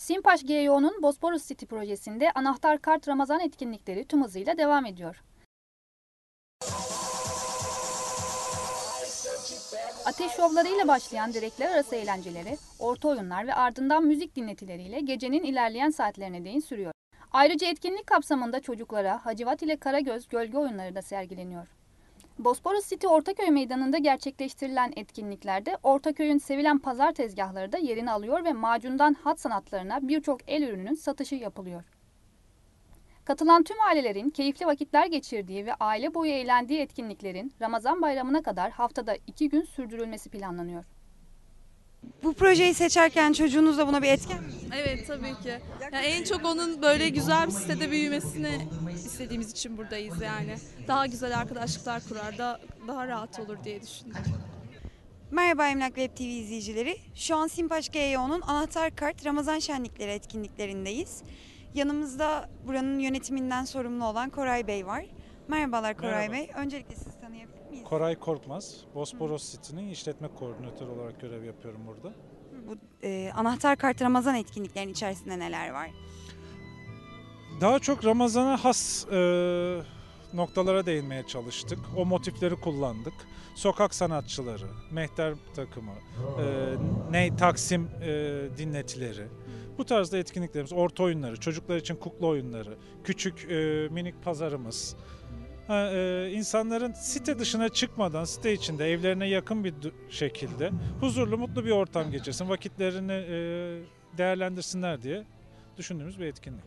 Simpaş GYO'nun Bosporus City projesinde anahtar kart Ramazan etkinlikleri tüm hızıyla devam ediyor. Ateş şovlarıyla başlayan direkler arası eğlenceleri, orta oyunlar ve ardından müzik dinletileriyle gecenin ilerleyen saatlerine değin sürüyor. Ayrıca etkinlik kapsamında çocuklara Hacivat ile Karagöz gölge oyunları da sergileniyor. Bosporus City Ortaköy Meydanı'nda gerçekleştirilen etkinliklerde Ortaköy'ün sevilen pazar tezgahları da yerini alıyor ve macundan hat sanatlarına birçok el ürününün satışı yapılıyor. Katılan tüm ailelerin keyifli vakitler geçirdiği ve aile boyu eğlendiği etkinliklerin Ramazan bayramına kadar haftada iki gün sürdürülmesi planlanıyor. Bu projeyi seçerken çocuğunuz da buna bir etken mi? Evet tabii ki. Ya en çok onun böyle güzel bir sitede büyümesini istediğimiz için buradayız yani. Daha güzel arkadaşlıklar kurar, da, daha rahat olur diye düşündüm. Merhaba Emlak Web TV izleyicileri. Şu an Simpaş GYO'nun anahtar kart Ramazan şenlikleri etkinliklerindeyiz. Yanımızda buranın yönetiminden sorumlu olan Koray Bey var. Merhabalar Koray Merhaba. Bey. Öncelikle sizi tanıyabilir miyiz? Koray Korkmaz, Bosporos City'nin işletme koordinatörü olarak görev yapıyorum burada. Bu e, anahtar kart Ramazan etkinliklerinin içerisinde neler var? Daha çok Ramazan'a has e, noktalara değinmeye çalıştık. O motifleri kullandık. Sokak sanatçıları, mehter takımı, e, ney Taksim e, dinletileri. Bu tarzda etkinliklerimiz, orta oyunları, çocuklar için kukla oyunları, küçük e, minik pazarımız. E, insanların site dışına çıkmadan site içinde evlerine yakın bir şekilde huzurlu mutlu bir ortam geçirsin, vakitlerini e, değerlendirsinler diye düşündüğümüz bir etkinlik.